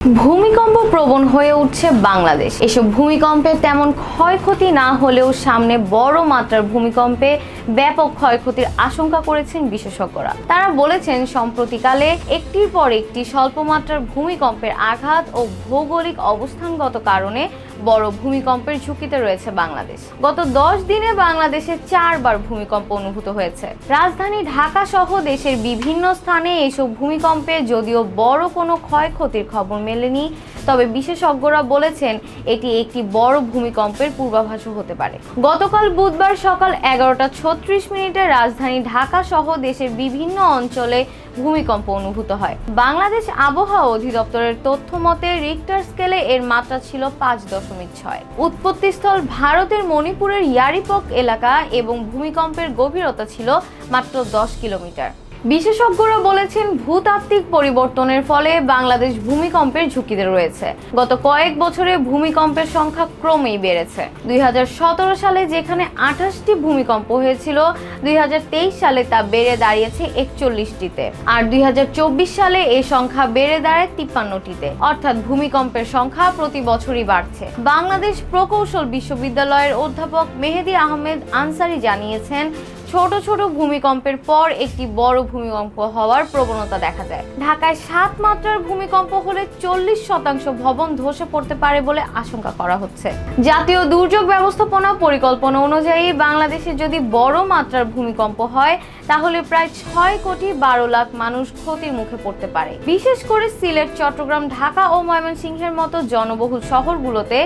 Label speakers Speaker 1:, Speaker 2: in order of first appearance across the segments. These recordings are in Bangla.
Speaker 1: ভূমিকম্প প্রবণ হয়ে উঠছে বাংলাদেশ। এসব ভূমিকম্পে তেমন ক্ষয়ক্ষতি না হলেও সামনে বড় মাত্রার ভূমিকম্পে ব্যাপক ক্ষয়ক্ষতির আশঙ্কা করেছেন বিশেষজ্ঞরা। তারা বলেছেন, সম্প্রতিকালে একটির পর একটি স্বল্প মাত্রার ভূমিকম্পের আঘাত ও ভৌগোলিক অবস্থানগত কারণে বড় ভূমিকম্পের ঝুঁকিতে রয়েছে বাংলাদেশ। গত দশ দিনে বাংলাদেশে চারবার ভূমিকম্প অনুভূত হয়েছে। রাজধানী ঢাকা সহ দেশের বিভিন্ন স্থানে এসব ভূমিকম্পে যদিও বড় কোনো ক্ষয়ক্ষতির খবর মেলেনি তবে বিশেষজ্ঞরা বলেছেন এটি একটি বড় ভূমিকম্পের পূর্বাভাসও হতে পারে। গতকাল বুধবার সকাল এগারোটা ছত্রিশ মিনিটে রাজধানী ঢাকা সহ দেশের বিভিন্ন অঞ্চলে ভূমিকম্প অনুভূত হয়। বাংলাদেশ আবহাওয়া অধিদপ্তরের তথ্য মতে রিক্টার স্কেলে এর মাত্রা ছিল পাঁচ দশমিক ছয়। উৎপত্তিস্থল ভারতের মণিপুরের ইয়ারিপক এলাকা এবং ভূমিকম্পের গভীরতা ছিল মাত্র দশ কিলোমিটার। বিশেষজ্ঞরা বলেছেন ভূতাত্ত্বিক পরিবর্তনের ফলে বাংলাদেশ ভূমিকম্পের ঝুঁকিতে রয়েছে। গত কয়েক বছরে ভূমিকম্পের সংখ্যা ক্রমেই বেড়েছে। দুই হাজার সতেরো সালে যেখানে আঠাশটি ভূমিকম্প হয়েছিল, দুই হাজার তেইশ সালে তা বেড়ে দাঁড়িয়েছে একচল্লিশটিতে। আর দুই হাজার চব্বিশ সালে এই সংখ্যা বেড়ে দাঁড়ায় তিপ্পান্নটিতে। অর্থাৎ ভূমিকম্পের সংখ্যা প্রতি বছরই বাড়ছে। বাংলাদেশ প্রকৌশল বিশ্ববিদ্যালয়ের অধ্যাপক মেহেদি আহমেদ আনসারি জানিয়েছেন ছোট ছোট ভূমিকম্পের পর একটি বড় ভূমিকম্প হওয়ার প্রবণতা দেখা যায়। ঢাকায় সাত মাত্রার ভূমিকম্প হলে চল্লিশ শতাংশ ভবন ধসে পড়তে পারে বলে আশঙ্কা করা হচ্ছে। জাতীয় দুর্যোগ ব্যবস্থাপনা পরিকল্পনা অনুযায়ী বাংলাদেশে যদি বড় মাত্রার ভূমিকম্প হয়, তাহলে প্রায় ছয় কোটি বারো লাখ মানুষ ক্ষতির মুখে পড়তে পারে। বিশেষ করে সিলেট, চট্টগ্রাম, ঢাকা ও ময়মনসিংহের মতো জনবহুল শহরগুলোতে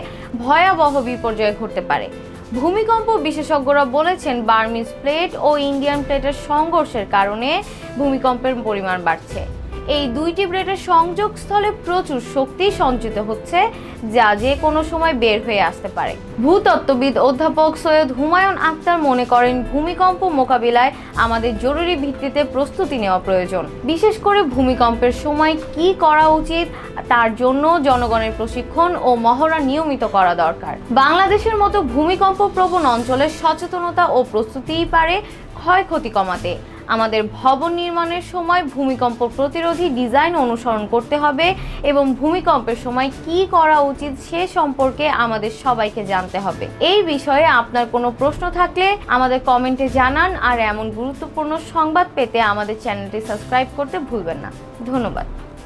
Speaker 1: ভয়াবহ বিপর্যয় ঘটতে পারে। ভূমিকম্প বিশেষজ্ঞরা বলেছেন বার্মিজ প্লেট ও ইন্ডিয়ান প্লেটের সংঘর্ষের কারণে ভূমিকম্পের পরিমাণ বাড়ছে। এই দুইটি প্লেটের সংযোগস্থলে প্রচুর শক্তি সঞ্চিত হচ্ছে, যা যে কোনো সময় বের হয়ে আসতে পারে। ভূতত্ত্ববিদ অধ্যাপক সৈয়দ হুমায়ুন আক্তার মনে করেন, ভূমিকম্প মোকাবিলায় আমাদের জরুরি ভিত্তিতে প্রস্তুতি নেওয়া প্রয়োজন। বিশেষ করে ভূমিকম্পের সময় কি করা উচিত, তার জন্য জনগণের প্রশিক্ষণ ও মহড়া নিয়মিত করা দরকার। বাংলাদেশের মতো ভূমিকম্প প্রবণ অঞ্চলের সচেতনতা ও প্রস্তুতিই পারে ক্ষয়ক্ষতি কমাতে। আমাদের ভবন নির্মাণের সময় ভূমিকম্প প্রতিরোধী ডিজাইন অনুসরণ করতে হবে এবং ভূমিকম্পের সময় কি করা উচিত সে সম্পর্কে আমাদের সবাইকে জানতে হবে। এই বিষয়ে আপনার কোনো প্রশ্ন থাকলে আমাদের কমেন্টে জানান আর এমন গুরুত্বপূর্ণ সংবাদ পেতে আমাদের চ্যানেলটি সাবস্ক্রাইব করতে ভুলবেন না। ধন্যবাদ।